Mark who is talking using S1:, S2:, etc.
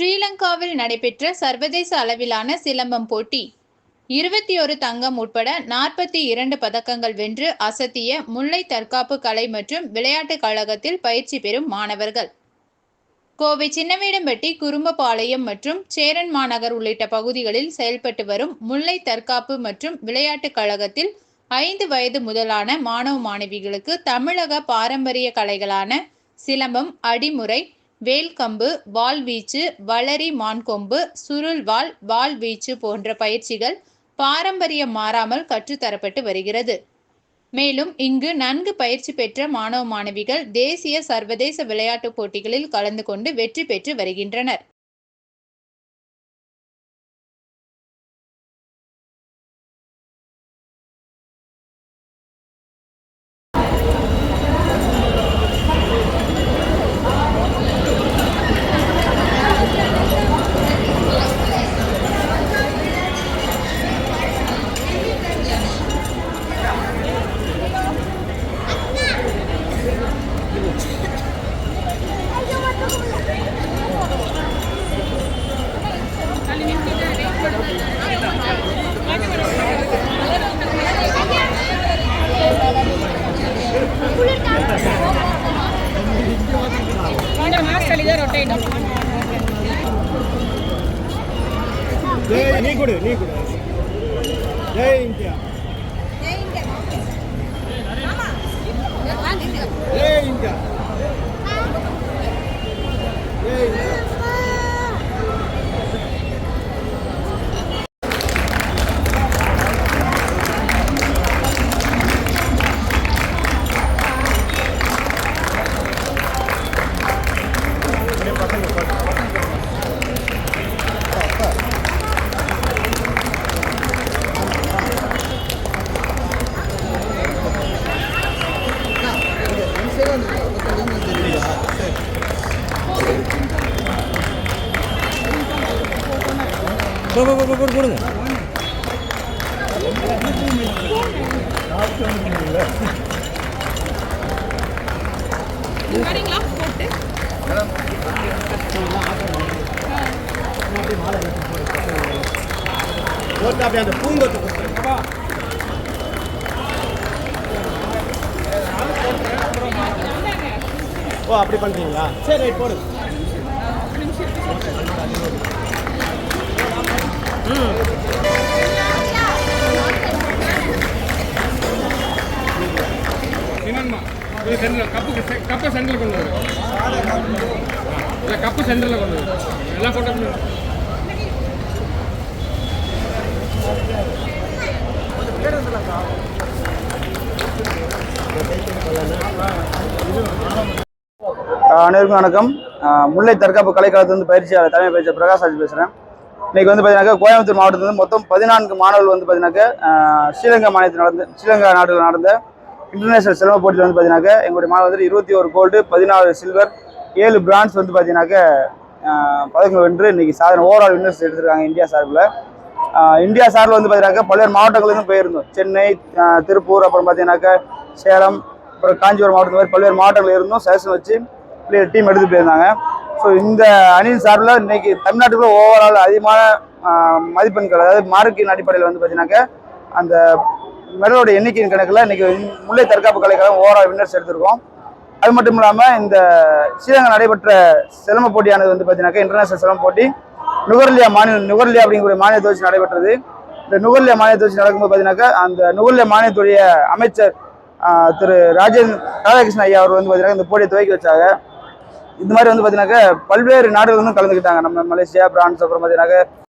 S1: ஸ்ரீலங்காவில் நடைபெற்ற சர்வதேச அளவிலான சிலம்பம் போட்டி. இருபத்தி ஒரு தங்கம் உட்பட நாற்பத்தி இரண்டு பதக்கங்கள் வென்று அசத்திய முல்லை தற்காப்பு கலை மற்றும் விளையாட்டுக் கழகத்தில் பயிற்சி பெறும் மாணவர்கள். கோவை சின்னவேடம்பட்டி குறும்பபாளையம் மற்றும் சேரன் மாநகர் உள்ளிட்ட பகுதிகளில் செயல்பட்டு வரும் முல்லை தற்காப்பு மற்றும் விளையாட்டுக் கழகத்தில் ஐந்து வயது முதலான மாணவ மாணவிகளுக்கு தமிழக பாரம்பரிய கலைகளான சிலம்பம் அடிமுறை வேல்கம்பு வாள்வீச்சு வளரி மான்கொம்பு சுருள்வாள் வாள்வீச்சு போன்ற பயிற்சிகள் பாரம்பரியம் மாறாமல் கற்றுத்தரப்பட்டு வருகிறது. மேலும் இங்கு நன்கு பயிற்சி பெற்ற மாணவ மாணவிகள் தேசிய சர்வதேச விளையாட்டுப் போட்டிகளில் கலந்து கொண்டு வெற்றி பெற்று வருகின்றனர்.
S2: జై నీకుడు నీకుడు. జై ఇండియా.
S3: கொடுங்க
S2: போட்டு அப்படியே அந்த பூங்கொத்து கொடுத்துருங்க ஓ அப்படி பண்ணுறீங்களா சரி ரைட்
S4: என்னம்மா கப்பை சென்டரில் கொண்டு வரும் இல்லை கப்பு சென்டரில் கொண்டு வரும் ஃபோட்டோ
S5: அனைவருக்கும் வணக்கம். முல்லை தற்காப்பு கலைக்காலத்திலிருந்து பயிற்சியாளர் தலைமை பயிற்சி பிரகாஷ் ராஜ் பேசுகிறேன் இன்னைக்கு வந்து பார்த்தீங்கன்னாக்கா கோயம்புத்தூர் மாவட்டத்தில் வந்து மொத்தம் பதினான்கு மாணவர்கள் வந்து பார்த்தீங்கன்னாக்கா ஸ்ரீலங்கா மாநிலத்தில் நடந்த ஸ்ரீலங்கா நாட்டில் நடந்த இன்டர்நேஷனல் சிலம்ப போட்டியில் வந்து பார்த்தீங்கன்னாக்கா எங்களுடைய மாணவர் வந்து இருபத்தி ஒரு கோல்டு பதினாறு சில்வர் ஏழு பிரான்ஸ் வந்து பார்த்தீங்கன்னாக்க பதக்கங்கள் வென்று இன்றைக்கி சாதனை ஓவரால் வின்னர்ஸ் எடுத்திருக்காங்க இந்தியா சார்பில். இந்தியா சார்பில் வந்து பார்த்தீங்கன்னாக்கா பல்வேறு மாவட்டங்களுக்கும் போயிருந்தோம். சென்னை திருப்பூர் அப்புறம் பார்த்தீங்கன்னாக்கா சேலம் அப்புறம் காஞ்சிபுரம் மாவட்டம் மாதிரி பல்வேறு மாவட்டங்கள் இருந்தும் செலக்ஷன் வச்சு பிளேயர் டீம் எடுத்து போயிருந்தாங்க. ஸோ இந்த அணியின் சார்பில் இன்றைக்கி தமிழ்நாட்டுக்குள்ள ஓவரால் அதிகமான மதிப்பெண்கள் அதாவது மார்க்கின் அடிப்படையில் வந்து பார்த்தீங்கன்னாக்கா அந்த மெடலோட எண்ணிக்கையின் கணக்கில் இன்னைக்கு முல்லை தற்காப்பு கலைக்கழகம் ஓவரால் வின்னர்ஸ் எடுத்திருக்கோம். அது மட்டும் இல்லாமல் இந்த ஸ்ரீலங்கா நடைபெற்ற சிலம்ப போட்டியானது வந்து பார்த்தீங்கன்னாக்கா இன்டர்நேஷனல் சிலம்ப போட்டி. நுகர்லியா மாநில நுகர்லியா அப்படிங்கிற மாநிலத்தை வச்சு நடைபெற்றது. இந்த நுகர்லியா மாநிலத்தை வச்சு நடக்கும்போது பார்த்தீங்கன்னாக்கா அந்த நுகர்லியா மாநிலத்துடைய அமைச்சர் திரு ராஜேந்திர ராதாகிருஷ்ணன் ஐயா அவர் வந்து பார்த்தீங்கன்னா இந்த போட்டியை துவக்கி வச்சாங்க. இந்த மாதிரி வந்து பார்த்தீங்கன்னாக்கா பல்வேறு நாடுகள் வந்து கலந்துக்கிட்டாங்க. நம்ம மலேசியா பிரான்ஸ் அப்புறம் பார்த்தீங்கன்னாக்கா